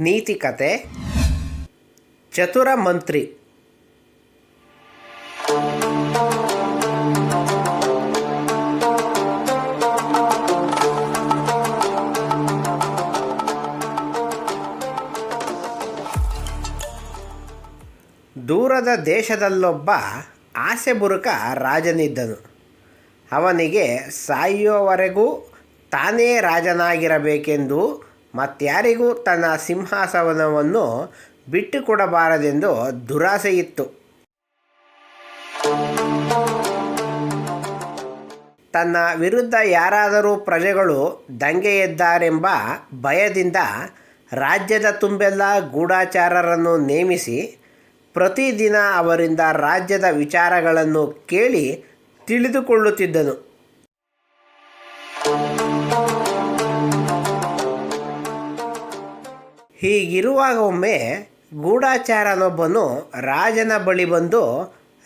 ನೀತಿಕತೆ ಚತುರ ಮಂತ್ರಿ. ದೂರದ ದೇಶದಲ್ಲೊಬ್ಬ ಆಸೆ ಬುರುಕ ರಾಜನಿದ್ದನು. ಅವನಿಗೆ ಸಾಯುವವರೆಗೂ ತಾನೇ ರಾಜನಾಗಿರಬೇಕೆಂದು ಮತ್ಯಾರಿಗೂ ತನ್ನ ಸಿಂಹಾಸನವನ್ನು ಬಿಟ್ಟುಕೊಡಬಾರದೆಂದು ದುರಾಸೆಯಿತ್ತು. ತನ್ನ ವಿರುದ್ಧ ಯಾರಾದರೂ ಪ್ರಜೆಗಳು ದಂಗೆ ಎದ್ದಾರೆಂಬ ಭಯದಿಂದ ರಾಜ್ಯದ ತುಂಬೆಲ್ಲ ಗೂಢಾಚಾರರನ್ನು ನೇಮಿಸಿ, ಪ್ರತಿದಿನ ಅವರಿಂದ ರಾಜ್ಯದ ವಿಚಾರಗಳನ್ನು ಕೇಳಿ ತಿಳಿದುಕೊಳ್ಳುತ್ತಿದ್ದನು. ಹೀಗಿರುವಾಗ ಒಮ್ಮೆ ಗೂಢಾಚಾರನೊಬ್ಬನು ರಾಜನ ಬಳಿ ಬಂದು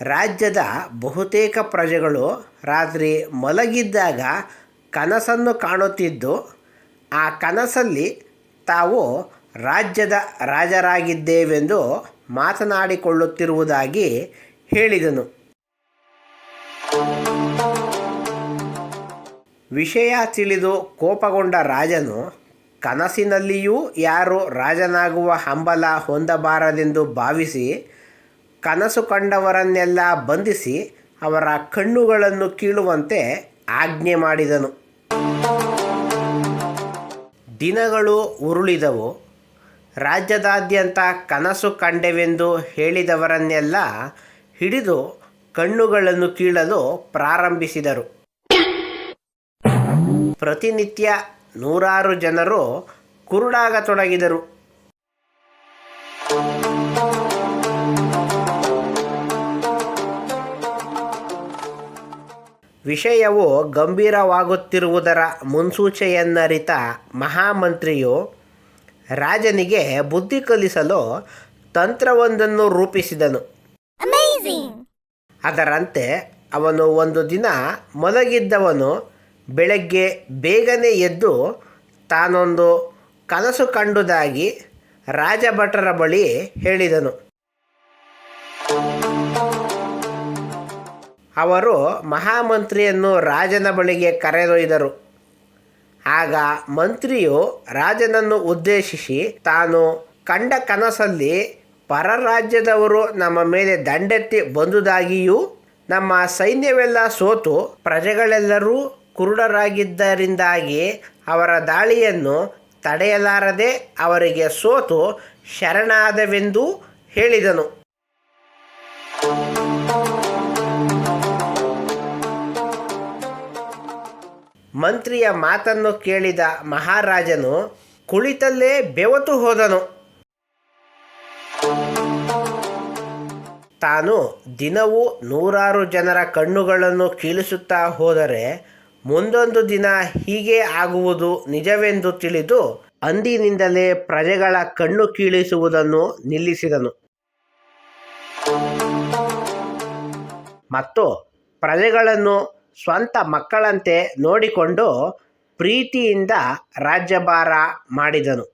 ರಾಜ್ಯದ ಬಹುತೇಕ ಪ್ರಜೆಗಳು ರಾತ್ರಿ ಮಲಗಿದ್ದಾಗ ಕನಸನ್ನು ಕಾಣುತ್ತಿದ್ದು, ಆ ಕನಸಲ್ಲಿ ತಾವು ರಾಜ್ಯದ ರಾಜರಾಗಿದ್ದೇವೆಂದು ಮಾತನಾಡಿಕೊಳ್ಳುತ್ತಿರುವುದಾಗಿ ಹೇಳಿದನು. ವಿಷಯ ತಿಳಿದು ಕೋಪಗೊಂಡ ರಾಜನು ಕನಸಿನಲ್ಲಿಯೂ ಯಾರು ರಾಜನಾಗುವ ಹಂಬಲ ಹೊಂದಬಾರದೆಂದು ಭಾವಿಸಿ, ಕನಸು ಕಂಡವರನ್ನೆಲ್ಲ ಬಂಧಿಸಿ ಅವರ ಕಣ್ಣುಗಳನ್ನು ಕೀಳುವಂತೆ ಆಜ್ಞೆ ಮಾಡಿದನು. ದಿನಗಳು ಉರುಳಿದವು. ರಾಜ್ಯದಾದ್ಯಂತ ಕನಸು ಕಂಡೆವೆಂದು ಹೇಳಿದವರನ್ನೆಲ್ಲ ಹಿಡಿದು ಕಣ್ಣುಗಳನ್ನು ಕೀಳಲು ಪ್ರಾರಂಭಿಸಿದರು. ಪ್ರತಿನಿತ್ಯ ನೂರಾರು ಜನರು ಕುರುಡಾಗತೊಡಗಿದರು ವಿಷಯವು ಗಂಭೀರವಾಗುತ್ತಿರುವುದರ ಮುನ್ಸೂಚೆಯನ್ನರಿತ ಮಹಾಮಂತ್ರಿಯು ರಾಜನಿಗೆ ಬುದ್ಧಿ ಕಲಿಸಲು ತಂತ್ರವೊಂದನ್ನು ರೂಪಿಸಿದನು. ಅದರಂತೆ ಅವನು ಒಂದು ದಿನ ಮಲಗಿದ್ದವನು ಬೆಳಗ್ಗೆ ಬೇಗನೆ ಎದ್ದು ತಾನೊಂದು ಕನಸು ಕಂಡುದಾಗಿ ರಾಜಭಟರ ಬಳಿ ಹೇಳಿದನು. ಅವರು ಮಹಾಮಂತ್ರಿಯನ್ನು ರಾಜನ ಬಳಿಗೆ ಕರೆದೊಯ್ದರು. ಆಗ ಮಂತ್ರಿಯು ರಾಜನನ್ನು ಉದ್ದೇಶಿಸಿ, ತಾನು ಕಂಡ ಕನಸಲ್ಲಿ ಪರರಾಜ್ಯದವರು ನಮ್ಮ ಮೇಲೆ ದಂಡೆತ್ತಿ ಬಂದುದಾಗಿಯೂ, ನಮ್ಮ ಸೈನ್ಯವೆಲ್ಲ ಸೋತು, ಪ್ರಜೆಗಳೆಲ್ಲರೂ ಕುರುಡರಾಗಿದ್ದರಿಂದಾಗಿ ಅವರ ದಾಳಿಯನ್ನು ತಡೆಯಲಾರದೆ ಅವರಿಗೆ ಸೋತು ಶರಣಾದವೆಂದು ಹೇಳಿದನು. ಮಂತ್ರಿಯ ಮಾತನ್ನು ಕೇಳಿದ ಮಹಾರಾಜನು ಕುಳಿತಲ್ಲೇ ಬೆವತು ಹೋದನು. ತಾನು ದಿನವೂ ನೂರಾರು ಜನರ ಕಣ್ಣುಗಳನ್ನು ಕೀಳಿಸುತ್ತಾ ಹೋದರೆ ಮುಂದೊಂದು ದಿನ ಹೀಗೆ ಆಗುವುದು ನಿಜವೆಂದು ತಿಳಿದು ಅಂದಿನಿಂದಲೇ ಪ್ರಜೆಗಳ ಕಣ್ಣು ಕೀಳಿಸುವುದನ್ನು ನಿಲ್ಲಿಸಿದನು. ಮತ್ತು ಪ್ರಜೆಗಳನ್ನು ಸ್ವಂತ ಮಕ್ಕಳಂತೆ ನೋಡಿಕೊಂಡು ಪ್ರೀತಿಯಿಂದ ರಾಜ್ಯಭಾರ ಮಾಡಿದನು.